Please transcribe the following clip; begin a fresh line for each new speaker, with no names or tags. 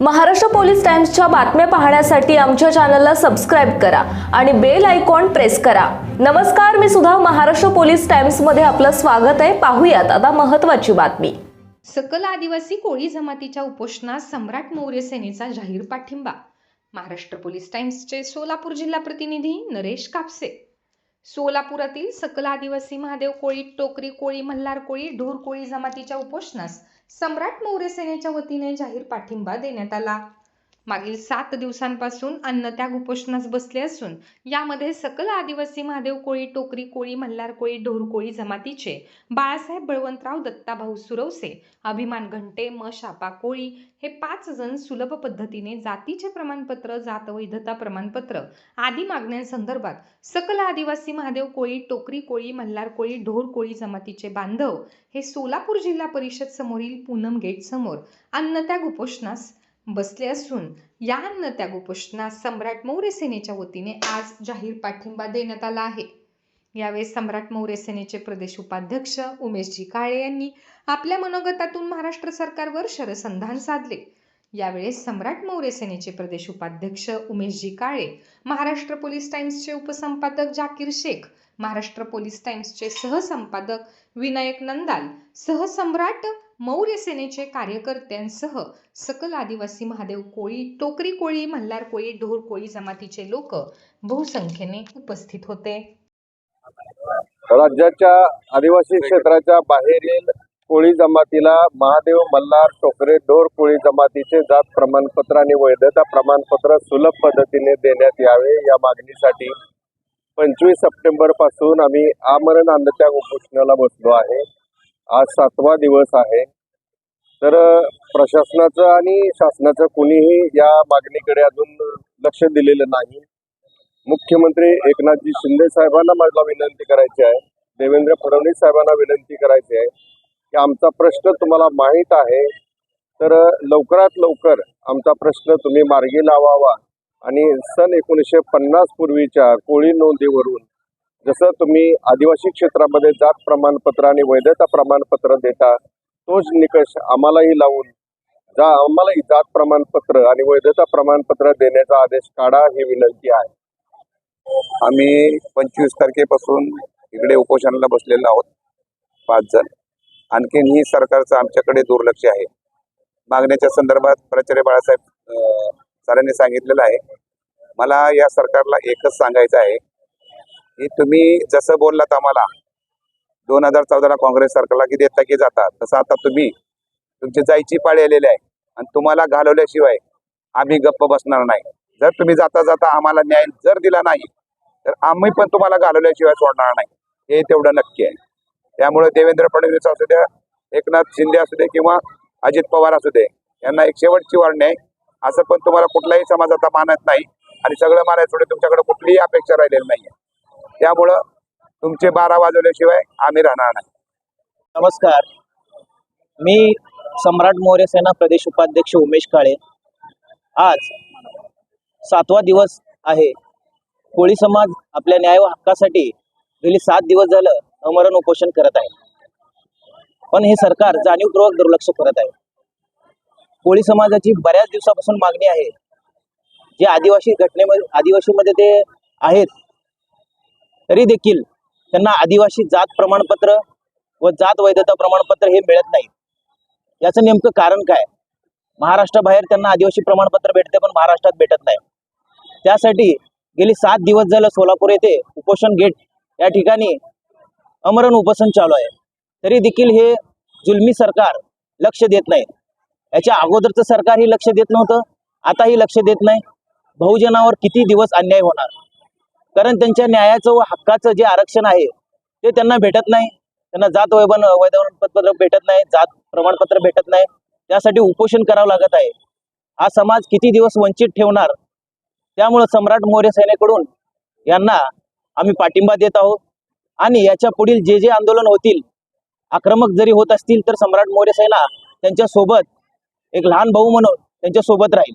Maharashtra police टाइम्सच्या बातम्या पाहण्यासाठी आमच्या चॅनलला सबस्क्राईब करा आणि बेल आयकॉन प्रेस करा. नमस्कार मी सुद्धा महाराष्ट्र पोलीस टाइम्समध्ये आपलं स्वागत आहे. पाहूयात आता महत्वाची बातमी.
सकल आदिवासी कोळी जमातीच्या उपोषणास सम्राट मौर्य सेनेचा जाहीर पाठिंबा. महाराष्ट्र पोलीस टाइम्सचे सोलापूर जिल्हा प्रतिनिधी नरेश कापसे. सोलापुरातील सकल आदिवासी महादेव कोळी टोकरी कोळी मल्हार कोळी ढोर कोळी जमातीच्या उपोषणास सम्राट मौर्य सेनेच्या वतीने जाहीर पाठिंबा देण्यात आला. मागील सात दिवसांपासून अन्नत्याग उपोषणास बसले असून यामध्ये सकल आदिवासी महादेव कोळी टोकरी कोळी मल्हार कोळी ढोर कोळी जमातीचे बाळासाहेब बळवंतराव दत्ताभाऊ सुरवसे अभिमान घंटे म शापा कोळी हे पाच जण सुलभ पद्धतीने जातीचे प्रमाणपत्र जात वैधता प्रमाणपत्र आदी मागण्यांसंदर्भात सकल आदिवासी महादेव कोळी टोकरी कोळी मल्हार कोळी ढोर कोळी जमातीचे बांधव हे सोलापूर जिल्हा परिषद समोरील पूनम गेट समोर अन्नत्याग उपोषणास बसले असून या त्या उपोषणास सम्राट मौर्य सेनेच्या वतीने आज जाहीर पाठिंबा देण्यात आला आहे. यावेळी सम्राट मौर्य सेनेचे प्रदेश उपाध्यक्ष उमेशजी काळे यांनी आपल्या मनोगतातून महाराष्ट्र सरकारवर शरसंधान साधले. यावेळेस सम्राट मौर्य सेनेचे प्रदेश उपाध्यक्ष उमेशजी काळे महाराष्ट्र पोलीस टाइम्सचे उपसंपादक जाकीर शेख महाराष्ट्र पोलीस टाइम्सचे सहसंपादक विनायक नंदाल सहसम्राट मौर्य सेनेचे कार्यकर्त्यांसह सकल आदिवासी महादेव कोळी टोकरी कोळी मल्हार कोळी ढोर कोळी जमातीचे लोक बहुसंख्येने उपस्थित होते.
राज्याच्या आदिवासी क्षेत्राच्या बाहेरील कोळी जमातीला महादेव मल्हार टोकरे ढोर कोळी जमातीचे जात प्रमाणपत्र आणि वैधता प्रमाणपत्र सुलभ पद्धतीने देण्यात यावे या मागणीसाठी पंचवीस सप्टेंबरपासून आम्ही आमरण अन्नत्याग उपोषणाला बसलो आहे. आज सातवा दिवस आहे. तर प्रशासनाचं आणि शासनाचं कुणीही या मागणीकडे अजून लक्ष दिलेलं नाही. मुख्यमंत्री एकनाथजी शिंदे साहेबांना मला विनंती करायची आहे. देवेंद्र फडणवीस साहेबांना विनंती करायची आहे. की आमचा प्रश्न तुम्हाला माहीत आहे. तर लवकरात लवकर आमचा प्रश्न तुम्ही मार्गी लावावा. आणि सन एकोणीसशे पन्नास पूर्वीच्या कोळी नोंदीवरून जसं तुम्ही आदिवासी क्षेत्रामध्ये जात प्रमाणपत्र आणि वैधता प्रमाणपत्र देता तोच निकष आम्हालाही लावून जा आम्हालाही जात प्रमाणपत्र आणि वैधता प्रमाणपत्र देण्याचा आदेश काढा ही विनंती आहे.
आम्ही पंचवीस तारखेपासून इकडे उपोषणाला बसलेलो आहोत पाच जण. आणखीन ही सरकारचं आमच्याकडे दुर्लक्ष आहे. मागण्याच्या संदर्भात प्राचार्य बाळासाहेब सरांनी सांगितलेलं आहे. मला या सरकारला एकच सांगायचं आहे की तुम्ही जसं बोललात आम्हाला दोन हजार चौदाला काँग्रेस सरकारला की देता की जाता तसं आता तुम्ही तुमची जायची पाळी आलेली आहे. आणि तुम्हाला घालवल्याशिवाय आम्ही गप्प बसणार नाही. जर तुम्ही जाता जाता आम्हाला न्याय जर दिला नाही तर आम्ही पण तुम्हाला घालवल्याशिवाय सोडणार नाही. हे तेवढं नक्की आहे. त्यामुळे देवेंद्र फडणवीस असू द्या एकनाथ शिंदे असू दे किंवा अजित पवार असू दे यांना एक शेवटची वाढणी आहे असं पण तुम्हाला कुठलाही समाज आता मानत नाही. आणि सगळं मानायचं तुमच्याकडे कुठलीही अपेक्षा राहिलेली नाही त्यामुळं तुमचे बारा वाजवल्याशिवाय आम्ही राहणार नाही.
नमस्कार. मी सम्राट मौर्य सेना प्रदेश उपाध्यक्ष उमेश काळे. आज सातवा दिवस आहे. कोळी समाज आपल्या न्याय व हक्कासाठी गेली सात दिवस झालं अमरण उपोषण करत आहे. पण हे सरकार जाणीवपूर्वक दुर्लक्ष करत आहे. कोळी समाजाची बऱ्याच दिवसापासून मागणी आहे. जे आदिवासी घटनेमध्ये आदिवासीमध्ये ते आहेत तरी देखील त्यांना आदिवासी जात प्रमाणपत्र व जात वैधता प्रमाणपत्र हे मिळत नाही याचं नेमकं कारण काय? महाराष्ट्राबाहेर त्यांना आदिवासी प्रमाणपत्र भेटते पण महाराष्ट्रात भेटत नाही. त्यासाठी गेली सात दिवस झालं सोलापूर येथे उपोषण गेट या ठिकाणी अमरण उपोषण चालू आहे. तरी देखील हे जुलमी सरकार लक्ष देत नाही. याच्या अगोदरचं सरकारही लक्ष देत नव्हतं आताही लक्ष देत नाही. बहुजनावर किती दिवस अन्याय होणार? कारण त्यांच्या न्यायाचं व हक्काचं जे आरक्षण आहे ते त्यांना भेटत नाही. त्यांना जात वैभन वैधपत्र भेटत नाही जात प्रमाणपत्र भेटत नाही. त्यासाठी उपोषण करावं लागत आहे. हा समाज किती दिवस वंचित ठेवणार? त्यामुळं सम्राट मौर्य सेनेकडून यांना आम्ही पाठिंबा देत आहोत. आणि याच्या पुढील जे जे आंदोलन होतील आक्रमक जरी होत असतील तर सम्राट मौर्य सेना त्यांच्यासोबत एक लहान भाऊ म्हणून त्यांच्यासोबत राहील.